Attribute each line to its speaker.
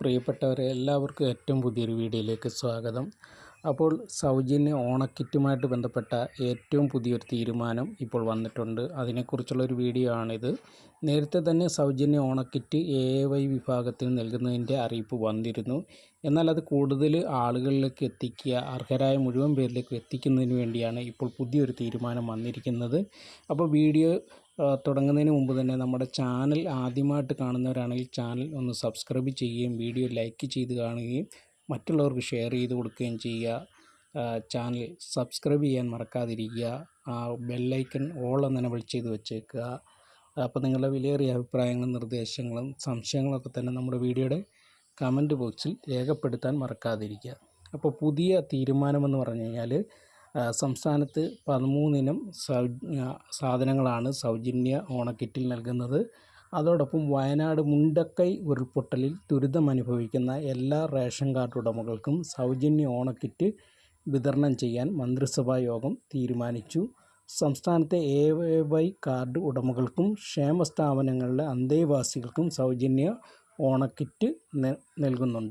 Speaker 1: പ്രിയപ്പെട്ടവരെ എല്ലാവർക്കും ഏറ്റവും പുതിയൊരു വീഡിയോയിലേക്ക് സ്വാഗതം. അപ്പോൾ സൗജന്യ ഓണക്കിറ്റുമായിട്ട് ബന്ധപ്പെട്ട ഏറ്റവും പുതിയൊരു തീരുമാനം ഇപ്പോൾ വന്നിട്ടുണ്ട്. അതിനെക്കുറിച്ചുള്ള ഒരു വീഡിയോ ആണിത്. നേരത്തെ തന്നെ സൗജന്യ ഓണക്കിറ്റ് എ വൈ വിഭാഗത്തിന് നൽകുന്നതിന്റെ അറിയിപ്പ് വന്നിരുന്നു. എന്നാൽ അത് കൂടുതൽ ആളുകളിലേക്ക് എത്തിക്കുക അർഹരായ മുഴുവൻ പേരിലേക്ക് എത്തിക്കുന്നതിന് വേണ്ടിയാണ് ഇപ്പോൾ പുതിയൊരു തീരുമാനം വന്നിരിക്കുന്നത്. അപ്പോൾ വീഡിയോ തുടങ്ങുന്നതിന് മുമ്പ് തന്നെ നമ്മുടെ ചാനൽ ആദ്യമായിട്ട് കാണുന്നവരാണെങ്കിൽ ചാനൽ ഒന്ന് സബ്സ്ക്രൈബ് ചെയ്യുകയും വീഡിയോ ലൈക്ക് ചെയ്ത് കാണുകയും മറ്റുള്ളവർക്ക് ഷെയർ ചെയ്ത് കൊടുക്കുകയും ചെയ്യുക. ചാനൽ സബ്സ്ക്രൈബ് ചെയ്യാൻ മറക്കാതിരിക്കുക. ബെല്ലൈക്കൺ ഓൾ എന്ന് വിളിച്ച് വെച്ചേക്കുക. അപ്പോൾ നിങ്ങളുടെ വിലയേറിയ അഭിപ്രായങ്ങളും നിർദ്ദേശങ്ങളും സംശയങ്ങളൊക്കെ തന്നെ നമ്മുടെ വീഡിയോയുടെ കമന്റ് ബോക്സിൽ രേഖപ്പെടുത്താൻ മറക്കാതിരിക്കുക. അപ്പോൾ പുതിയ തീരുമാനമെന്ന് പറഞ്ഞു കഴിഞ്ഞാൽ സംസ്ഥാനത്ത് പതിമൂന്നിനം സാധനങ്ങളാണ് സൗജന്യ ഓണക്കിറ്റിൽ നൽകുന്നത്. അതോടൊപ്പം വയനാട് മുണ്ടക്കൈ ഉരുൾപൊട്ടലിൽ ദുരിതം അനുഭവിക്കുന്ന എല്ലാ റേഷൻ കാർഡ് ഉടമകൾക്കും സൗജന്യ ഓണക്കിറ്റ് വിതരണം ചെയ്യാൻ മന്ത്രിസഭാ യോഗം തീരുമാനിച്ചു. സംസ്ഥാനത്തെ എ വൈ കാർഡ് ഉടമകൾക്കും ക്ഷേമ സ്ഥാപനങ്ങളിലെ അന്തേവാസികൾക്കും സൗജന്യ ഓണക്കിറ്റ് നൽകുന്നുണ്ട്.